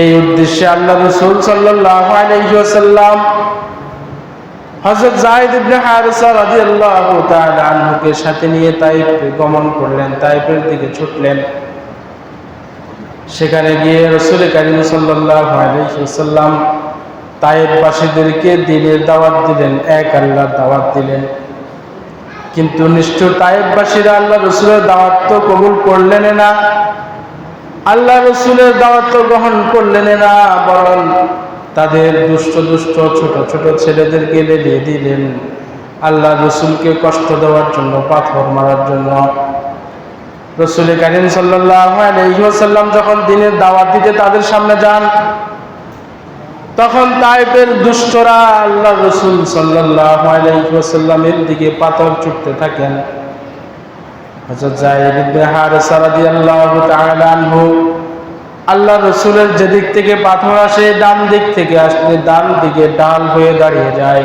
এই উদ্দেশ্যে আল্লাহ রসুল সাল্লাল্লাহু আলাইহি ওয়াসাল্লাম হযরত যায়েদ ইবনে হারিসা রাদিয়াল্লাহু তাআলা আনহুকে সাথে নিয়ে তাইফ গমন করলেন, তাইফের দিকে ছুটলেন। সেখানে গিয়ে রসুল করিম সাল্লাল্লাহু আলাইহি ওয়াসাল্লাম তাইফবাসীদেরকে দিনের দাওয়াত দিলেন, এক আল্লাহর দাওয়াত দিলেন। কিন্তু নিষ্ঠুর তাইফবাসীরা আল্লাহ রসুলের দাওয়াত তো কবুল করলেন না। আল্লাহ রসুলের দাওয়াত গ্রহণ করলেন না, বরং তাদের দুষ্ট দুষ্ট ছোট ছোট ছেলেদেরকে লেলিয়ে দিলেন। আল্লাহ রসুলকে কষ্ট দেওয়ার জন্য, পাথর মারার জন্য। রসুল করিম সাল্লাম যখন দিনের দাওয়াত দিতে তাদের সামনে যান, তখন তাইপের দুষ্টরা আল্লাহ রসুল সাল্লামের দিকে পাথর ছুটতে থাকেন। হযরত যায়েদ ইবনে হারেসা রাদিয়াল্লাহু তাআলা আনহু আল্লাহ রসুলের যেদিক থেকে পাথর আসে, ডান দিক থেকে আসলে ডান দিকে ডাল হয়ে দাঁড়িয়ে যায়।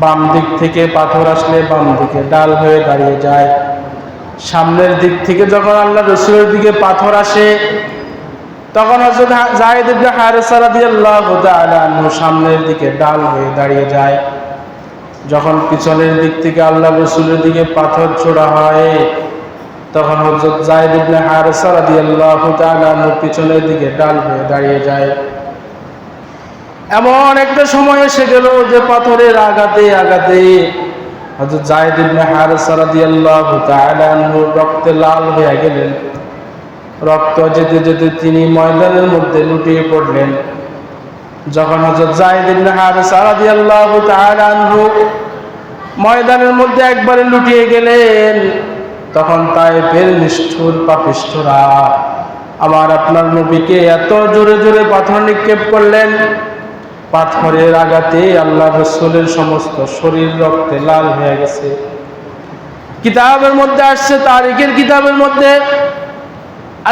বাম দিক থেকে পাথর আসলে বাম দিকে ডাল হয়ে দাঁড়িয়ে যায়। সামনের দিক থেকে যখন আল্লাহ রসুলের দিকে পাথর আসে, তখন হযরত যায়েদ ইবনে হারেসা রাদিয়াল্লাহু তাআলা সামনের দিকে ডাল হয়ে দাঁড়িয়ে যায়। যখন পিছনের দিক থেকে আল্লাহ রসুলের দিকে পাথর ছোড়া হয়, তখন হজরত জায়দ ইবনে হারেসা রাদিয়াল্লাহু তাআলা পিছনের দিকে ডাল হয়ে দাঁড়িয়ে যায়। এমন একটা সময় এসে গেল যে পাথরের আঘাতে আঘাতে হযরত জায়দ ইবনে হারেসা রাদিয়াল্লাহু তাআলা রক্তে লাল হয়ে গেলেন। রক্ত যেতে যেতে তিনি ময়দানের মধ্যে লুটিয়ে পড়লেন। যখন আনহু ময়দানের মধ্যে একবারে লুটিয়ে গেলেন, তখন তায়েফের নিষ্ঠুর পাপিষ্ঠরা, আমার আপনার নবীকে এত জোরে জোরে পাথর নিক্ষেপ করলেন, পাথরের আঘাতে আল্লাহ রসুলের সমস্ত শরীর রক্তে লাল হয়ে গেছে। কিতাবের মধ্যে আসছে, তারিখের কিতাবের মধ্যে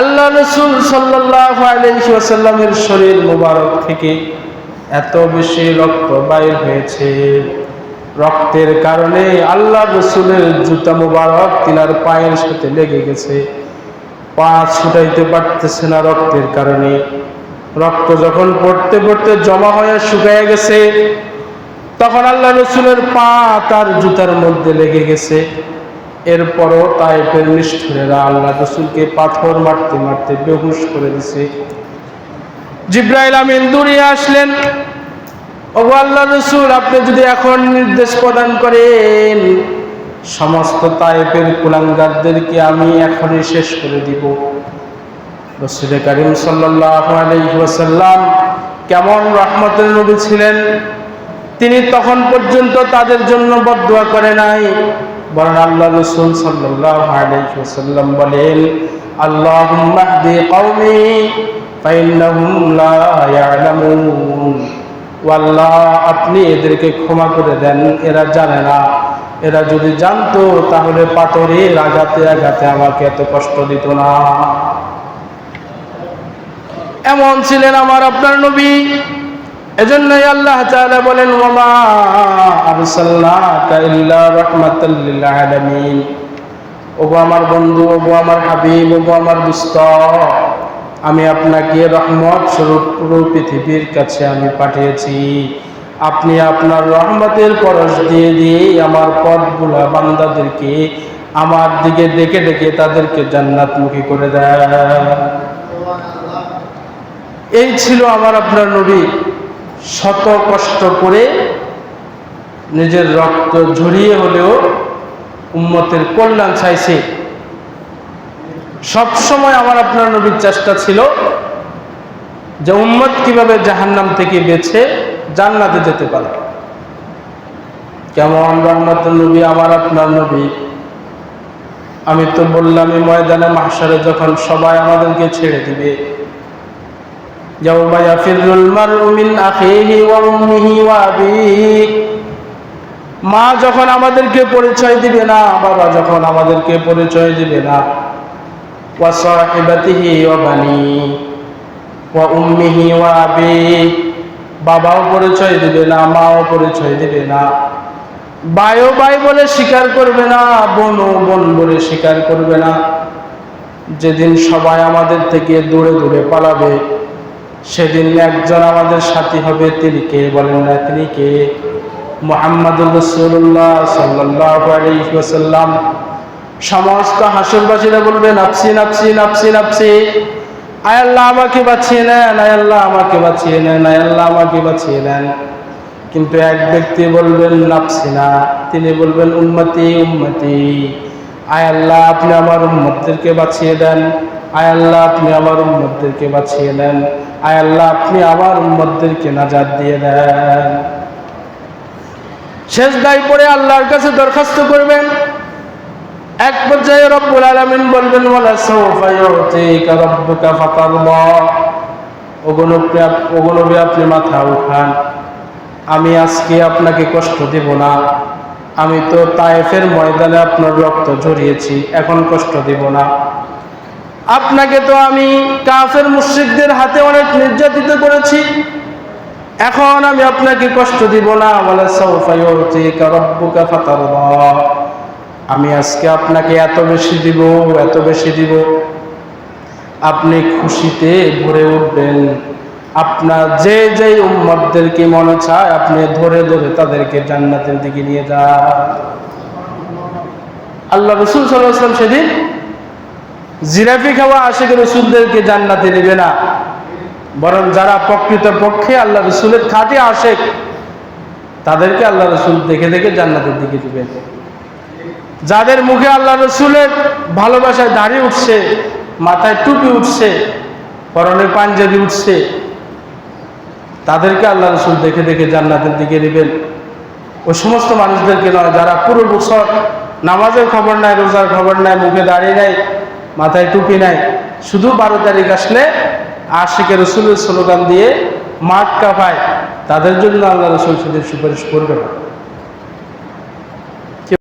আল্লাহ রসুল সাল্লাহ শরীর মুবারক থেকে এত বেশি রক্ত বাইর হয়েছে। রক্তের কারণে আল্লাহ রসুলের জুতা মুবারক তিনার পায়ের সাথে লেগে গেছে। পা ছুটাইতে পারতেছে না রক্তের কারণে। রক্ত যখন পড়তে পড়তে জমা হয়ে শুকায় গেছে, তখন আল্লাহ রসুলের পা তার জুতার মধ্যে লেগে গেছে। এরপরও তাইফের নিষ্ঠুরেরা আল্লাহ রসুলকে পাথর মারতে মারতে বেহুশ করে দিছে। জিব্রাইল আমিন দূরিয়ে আসলেন। ও আল্লাহ রসুল, আপনি যদি এখন নির্দেশ প্রদান করেন, সমস্ত তাইফের কুলাঙ্গারদেরকে আমি এখনই শেষ করে দিব। রসুল করিম সাল্লাম কেমন রহমতের নবী ছিলেন, তিনি তখন পর্যন্ত তাদের জন্য বদুয়া করে নাই। বরং আল্লাহ রসুল সাল্লাম বলেন আল্লাহ আল্লাহ আপনি এদেরকে ক্ষমা করে দেন, এরা জানে না। এরা যদি জানতো, তাহলে পাথরের আঘাতে আঘাতে আমাকে এত কষ্ট দিত না। এমন ছিলেন আমার আপনার নবী। এজন্যই আল্লাহ তাআলা বলেন, ওমা আরসালনাকা ইল্লা রাহমাতাল লিল আলামিন। ওগো আমার বন্ধু, ওগো আমার হাবিব, ওগো আমার দোস্ত, আমি আপনাকে রহমত স্বরূপ পুরো পৃথিবীর কাছে আমি পাঠিয়েছি। আপনি আপনার রহমতের পরশ দিয়ে দিয়ে আমার পথগুলা বান্দাদেরকে আমার দিকে ডেকে ডেকে তাদেরকে জান্নাতমুখী করে দেয় এই ছিল আমার আপনার নবী। শত কষ্ট করে নিজের রক্ত ঝরিয়ে হলেও উম্মতের কল্যাণ চাইছে। সব সময় আমার আপনার নবীর চেষ্টা ছিল যে উম্মত কীভাবে জাহান্নাম থেকে বেছে জান্নাতে যেতে পারে। কেমন রহমত নবী, আমার আপনার নবী। আমি তো বললাম ময়দানে মাসারে যখন সবাই আমাদেরকে ছেড়ে দিবে يوم يفر المرء من أخيه وأمه وأبيه মা যখন আমাদেরকে পরিচয় দিবে না বাবা যখন আমাদেরকে পরিচয় দিবে না ওয়াসাহিবাতিহি ওয়া বানি ওয়া উম্মিহি ওয়া আবি বাবাও পরিচয় দিবে না মাও পরিচয় দিবে না ভাইও ভাই বলে স্বীকার করবে না বোনও বোন বলে স্বীকার করবে না যেদিন সবাই আমাদের থেকে দূরে দূরে পালাবে সেদিন একজন আমাদের সাথী হবে, তিনি কে বলেন না, তিনি কে? মোহাম্মদুর রসুল্লাহ সাল্লাহ আলাইসাল্লাম সমস্ত হাসুরবাসীরা বলবে নাপসি নাপসি নাপসি নাপসি আয় আল্লাহ, আমাকে বাঁচিয়ে নেন, আয় আল্লাহ, আমাকে বাঁচিয়ে নেন, আয় আল্লাহ, আমাকে বাঁচিয়ে নেন। কিন্তু এক ব্যক্তি বলবেন নাপসি না। তিনি বলবেন উন্মতি উন্মতি আয় আল্লাহ, আপনি আমার উম্মতদেরকে বাঁচিয়ে দেন। আয় আল্লাহ, আপনি আমার উম্মতদেরকে বাঁচিয়ে দেন। আয় আল্লাহ, আপনি আমার উম্মতদেরকে নাজাদ দিয়ে দেন। শেষ দায় পড়ে আল্লাহর কাছে দরখাস্ত করবেন। এক পর্যায়ে রব্বুল আলামিন বলবেন, ওয়ালা সাওফা ইউতিকা রাব্বুকা ফাতারদা। ওগনবি ওগনবি আপনি মাথা উঠান। আমি আজকে আপনাকে কষ্ট দেব না। আমি তো তায়েফের ময়দানে আপনার রক্ত ঝরিয়েছি, এখন কষ্ট দেব না। আপনাকে তো আমি কাফের মুশ্রিকদের হাতে অনেক নির্যাতিত করেছি। এখন আমি আপনাকে কষ্ট দিব না। বলে আমি আজকে আপনাকে এত বেশি দিব, এত বেশি দিব। আপনি খুশিতে ভরে উঠবেন। আপনার যে যে উম্মতদেরকে মনে চায়, আপনি ধরে ধরে তাদেরকে জান্নাতের দিকে নিয়ে যান। আল্লাহ রসুল সাল্লাম সেদিন জিরাফি খাওয়া আশেখ রসুলদেরকে জান্নাতে নেবে না। বরং যারা প্রকৃত পক্ষে আল্লাহ রসুলের খাটে আশেক, তাদেরকে আল্লাহ রসুল দেখে দেখে জান্নাতের দিকে দিবেন যাদের মুখে আল্লাহ রসুলের ভালোবাসায় দাঁড়িয়ে উঠছে, মাথায় টুপি উঠছে, পরনে পাঞ্জাবি উঠছে, তাদেরকে আল্লাহ রসুল দেখে দেখে জান্নাতের দিকে নেবেন। ওই সমস্ত মানুষদেরকে নয়, যারা পুরো বছর নামাজের খবর নাই, রোজার খবর নাই, মুখে দাঁড়িয়ে নাই মাথায় টুপি নাই। শুধু বারো তারিখ আসলে আশিকে রসুলের স্লোগান দিয়ে মাঠ কাপায়। তাদের জন্য আল্লাহ রসুল সুপারিশ করবে না